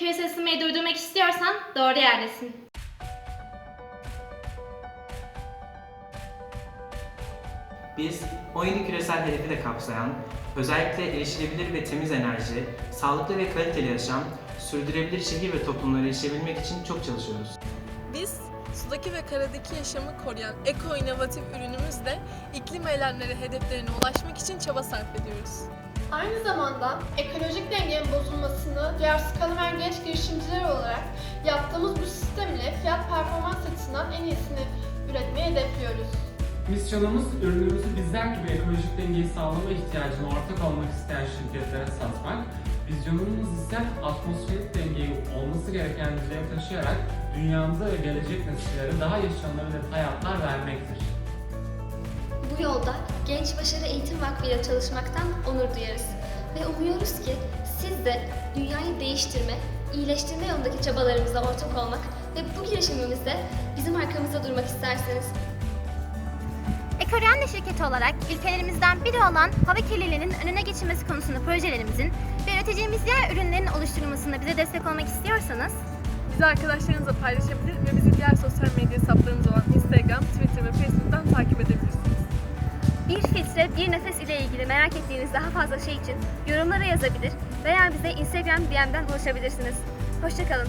küresel ısınmayı durdurmak istiyorsan doğru yerdesin. Biz 17 küresel hedefi de kapsayan, özellikle erişilebilir ve temiz enerji, sağlıklı ve kaliteli yaşam, sürdürülebilir şehir ve toplumlara erişebilmek için çok çalışıyoruz. Biz sudaki ve karadaki yaşamı koruyan eko-inovatif ürünümüzle iklim eylemleri hedeflerine ulaşmak için çaba sarf ediyoruz. Aynı zamanda ekolojik dengenin bozulmasını duyarsız kalamayan genç girişimciler olarak yaptığımız bu sistem ile fiyat performans açısından en iyisini üretmeyi hedefliyoruz. Misyonumuz ürünümüzü bizler gibi ekolojik dengeyi sağlama ihtiyacına ortak olmak isteyen şirketlere satmak. Vizyonumuz ise atmosferik dengeyi olması gereken düzeye taşıyarak dünyamıza ve gelecek nesillere daha yaşanılabilir hayatlar vermektir. Bu yolda Genç Başarı Eğitim Vakfı ile çalışmaktan onur duyarız. Ve umuyoruz ki siz de dünyayı değiştirme, iyileştirme yolundaki çabalarımıza ortak olmak ve bu girişimimizde bizim arkamızda durmak isterseniz. Ekoryanlı şirketi olarak ülkelerimizden biri olan hava kirliliğinin önüne geçilmesi konusunda projelerimizin ve üreteceğimiz diğer ürünlerin oluşturulmasında bize destek olmak istiyorsanız Bizi arkadaşlarınızla paylaşabilir ve bizi diğer bir filtre, bir nefes ile ilgili merak ettiğiniz daha fazla şey için yorumlara yazabilir veya bize Instagram DM'den ulaşabilirsiniz. Hoşçakalın.